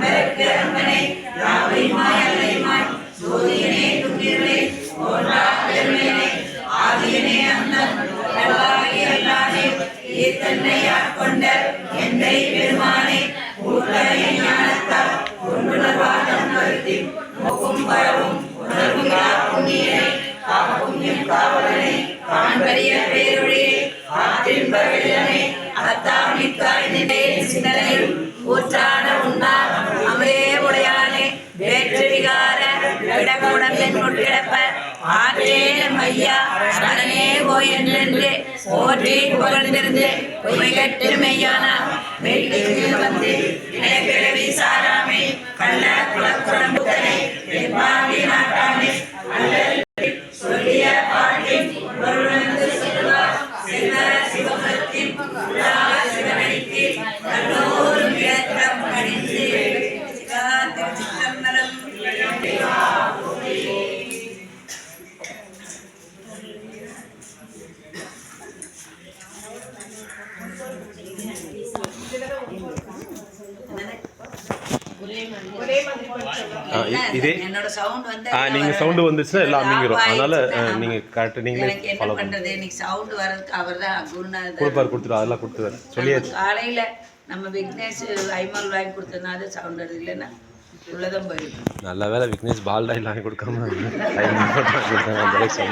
அன்பருக்கு அன்பனை யாவையுமாய் அல்லையுமாய் சோதியனே துங்கிருளே தோன்றா பெருமையனே ஆதியனே அந்தம் நல்வாகி அல்லானே ஈர்த்தன்னை ஆட்கொண்ட எந்தை பெருமானே ஊர்களை ஞானத்தால் ஒன்றுணர்வாதம் வருத்தி நோக்கும் வரவும் உணர்வும் புண்ணியனை காக்கும் என் காவலனை காண்பறிய ஆற்றின் பரவிலனை விடகுடம்பின் உட்கிடப்ப ஆற்றே மையா சரணே ஓ என்றென்று போற்றி புகழ்ந்திருந்து பொய்கட்டு மெய்யானா. வெள்ளியில் வந்து இணைப்பிறவி சாராமை கள்ள குலக்குடம்புத்தனை இதே? என்னோட சவுண்ட் வந்துச்சுன்னா எல்லாம் அமைங்கிறோம் அதனால் நீங்கள் கரெக்டாக நீங்களே ஃபாலோ பண்றது? இன்னைக்கு சவுண்ட் வர்றதுக்கு அவர் தான் குருநாதர் கொடுப்பாரு கொடுத்துரு அதெல்லாம் கொடுத்துருவாரு. சொல்லியாச்சு. காலையில நம்ம விக்னேஷ் ஐமால் வாங்கி கொடுத்ததுனால சவுண்ட் வருது. இல்லைன்னா உள்ளதான் போயிடும். நல்ல வேலை விக்னேஷ் பால் டாயில் வாங்கி கொடுக்காம டைம் கொடுத்தாங்க அந்த அளவுக்கு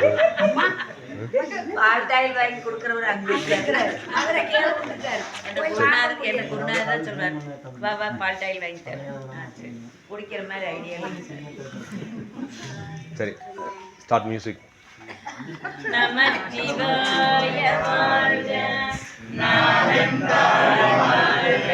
பால்டாயில் வாங்கி கொடுக்குறவர் அங்க இருக்கிறாரு. குருநாதருக்கு என்ன குருநாதர் தான் சொல்றாரு. வா வா பால்டாயில் வாங்கி தரேன். குடிக்கிற மாதிரி ஐடியா சரி ஸ்டார்ட் மியூசிக் நம சிவாய வாழ்க. நாதன் வாழ்க.